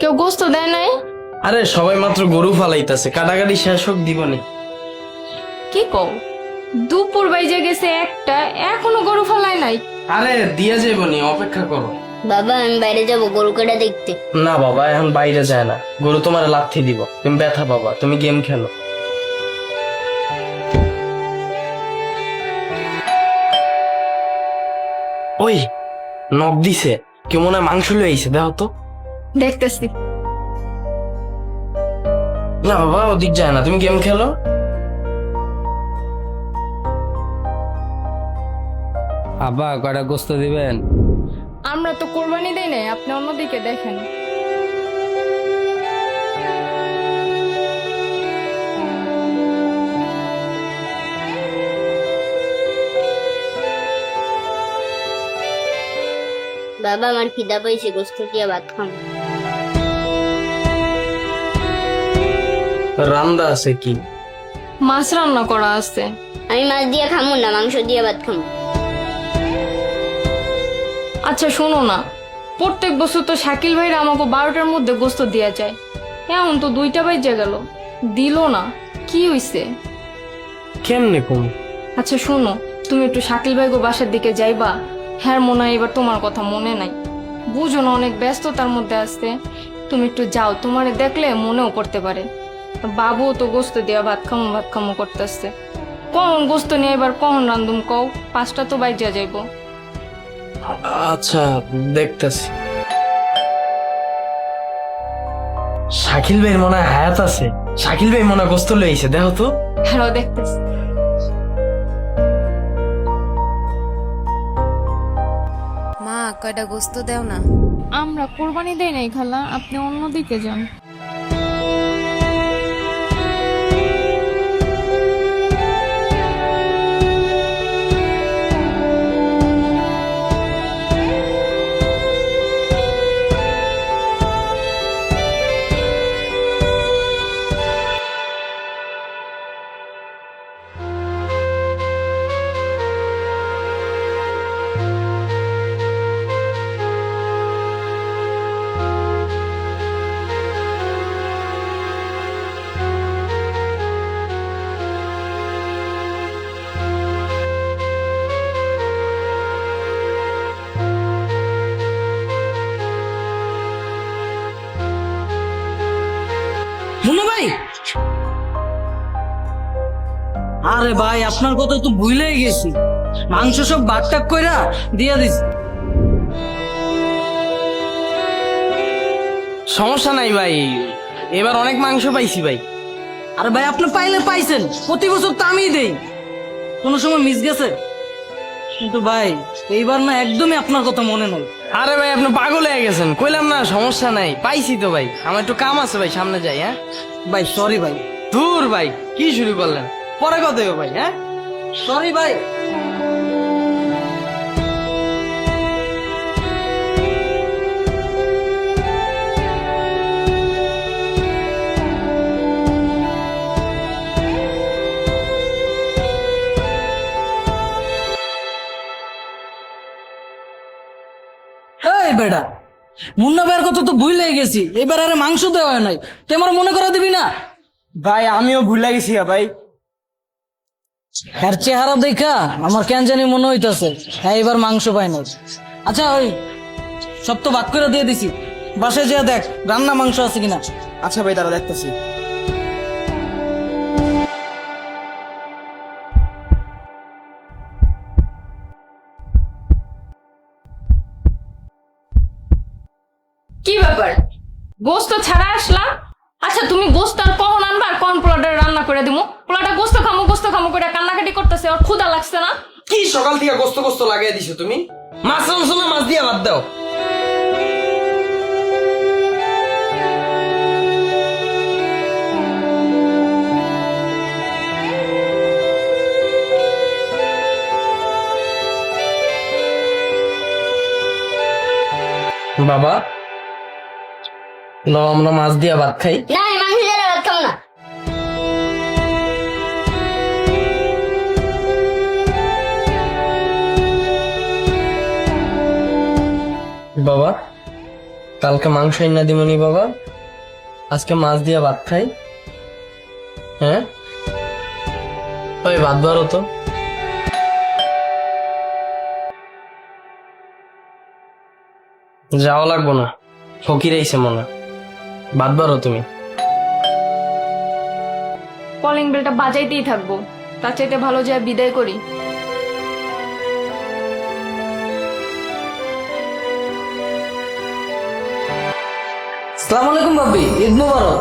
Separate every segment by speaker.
Speaker 1: কেউ গোস্ত দেয় নাই?
Speaker 2: আরে সবাই মাত্র গরু ফালাইতাছে। কাটাকাটি শেষ হোক দিবনি।
Speaker 1: কি কও? দুপুর বাইজে গেছে একটা এখনও গরু ফলাই নাই।
Speaker 2: আরে দিয়া যাবনি অপেক্ষা করো।
Speaker 3: বাবা আমি বাইরে যাব গরু কাটা দেখতে।
Speaker 2: না বাবা এখন বাইরে যায় না। গরু তোমার লাথি দিব। তুমি ব্যথা পাবা তুমি গেম খেলো। ওই নখ দিছে। কেউ মনে হয় মাংস লয়ে আইছে দেখো তো।
Speaker 1: দেখতেছি।
Speaker 2: না বাবা ওদিক যায় না। তুমি গেম খেলো?
Speaker 4: আব্বা কয়টা গোস্ত দিবেন?
Speaker 1: আমরা তো কোরবানি দেই নাই আপনি অন্যদিকে দেখেন।
Speaker 3: বাবা আমার খিদা পাইছে গোস্ত দিয়ে ভাত খাম
Speaker 2: রান্দা আছে কি?
Speaker 1: মাছ রান্না করা আছে।
Speaker 3: আমি মাছ দিয়ে খামু না মাংস দিয়ে ভাত খামু।
Speaker 1: আচ্ছা শোনো না। প্রত্যেক বছর তো শাকিল ভাইরা আমাকে বারোটার মধ্যে গোস্ত দেওয়া যায়। এমন তো দুইটা বাইজে গেল। দিল না। কি হইছে?
Speaker 2: কেমনে কম?
Speaker 1: আচ্ছা শোনো। তুমি একটু শাকিল ভাই গো বাসার দিকে যাইবা। হ্যাঁ মনে হয় এবার তোমার কথা মনে নাই। বুঝো না অনেক ব্যস্ততার মধ্যে আসতে তুমি একটু যাও তোমারে দেখলে মনেও করতে পারে। বাবুও তো গোস্ত দিয়া ভাত খামো ভাত খামো করতেছে। কখন গোস্ত নিয়ে এবার কখন রান্ধুম কও? পাঁচটা তো বাইজা যাইবো।
Speaker 2: আচ্ছা দেখতেছি। শাকিল ভাইয়ের মনে হয় হায়াত আছে। শাকিল ভাই মনে হয় গোস্ত লইছে দেখো তো।
Speaker 1: হ্যাঁ দেখতেছি।
Speaker 5: মা কয়টা গোস্ত দেও না?
Speaker 1: আমরা কোরবানি দেই নাই খালা আপনি অন্যদিকে যান।
Speaker 6: মুন্নু ভাই! আরে ভাই, আপনার কথা তো ভুলেই গেছি। মাংস সব বাটটাক কইরা দিয়া দিস
Speaker 2: সমস্যা নাই ভাই, এবার অনেক মাংস পাইছি ভাই।
Speaker 6: আরে ভাই, আপনি পাইলে পাইছেন, প্রতি বছর তো আমিই দেই। কোনো সময় মিস গেছে? কিন্তু ভাই এইবার না একদমই আপনার কথা মনে নাই।
Speaker 2: আরে ভাই আপনি পাগল হয়ে গেছেন। কইলাম না সমস্যা নাই। পাইছি তো ভাই। আমার একটু কাম আছে ভাই সামনে যাই হ্যাঁ?
Speaker 6: ভাই সরি ভাই।
Speaker 2: দূর ভাই কি শুরু করলেন? পরে কথা হবে ভাই হ্যাঁ?
Speaker 6: সরি ভাই। বেটা। মুন্না ভাইয়ের কথা তো ভুলে গেছি এবার আরে মাংস দেওয়া হয় নাই। তুই আমার মনে করা দিবি না?
Speaker 2: ভাই আমিও ভুলে গেছি ভাই।
Speaker 6: এর চেহারা দেখা আমার কেন জানি মনে হইতাছে হ্যাঁ এবার মাংস পাই নাই। আচ্ছা ওই সব তো বাদ করে দিয়ে দিছি। বাসায় যা দেখ রান্না মাংস আছে কিনা।
Speaker 7: আচ্ছা ভাই তারা দেখতেছি।
Speaker 1: কি ব্যাপার? গোস্ত ছাড়া আসলাম? আচ্ছা তুমি গোস্ত আর কখন আনবা আর কোন পোলাটা রান্না করে দিমু? পোলাটা গোস্ত খামো গোস্ত খামো করে কান্নাকাটি করতেছে, ওর ক্ষুধা লাগছে না?
Speaker 2: কি সকাল থেকে গোস্ত গোস্ত লাগাই দিছো তুমি? মাছ মাংস না মাছ দিয়ে বাদ দাও। বাবা ল আমরা মাছ দিয়া ভাত খাই।
Speaker 3: না মাংস দিয়ে ভাত খামু না।
Speaker 2: বাবা কালকে মাংস এনে দিমনি বাবা? আজকে মাছ দিয়ে ভাত খাই। হ্যাঁ? ওই ভাত বারো তো। যাওয়া লাগবো না। ফকির আইছে মনে ভাত বারো তুমি।
Speaker 1: কলিং বেলটা বাজাইতেই থাকব। তার চাইতে ভালো যায় বিদায় করি।
Speaker 6: সালাম আলাইকুম ঈদ মুবারক।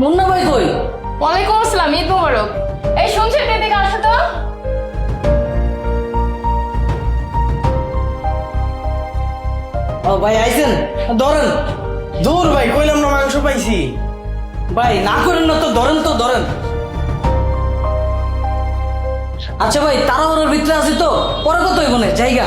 Speaker 6: মুন্না ভাই কই?
Speaker 1: ওয়ালাইকুম আসসালাম ঈদ মোবারক। এই শুনছেন এদিকে আসো তো?
Speaker 6: ও ভাই আইছেন? ধরেন।
Speaker 2: দূর ভাই, কইলাম না মাংস পাইছি।
Speaker 6: ভাই, না করেন না তো, ধরেন তো, ধরেন। আচ্ছা ভাই তারা ওর ভিতরে আছে তো, পরে কত হইব না, জায়গা।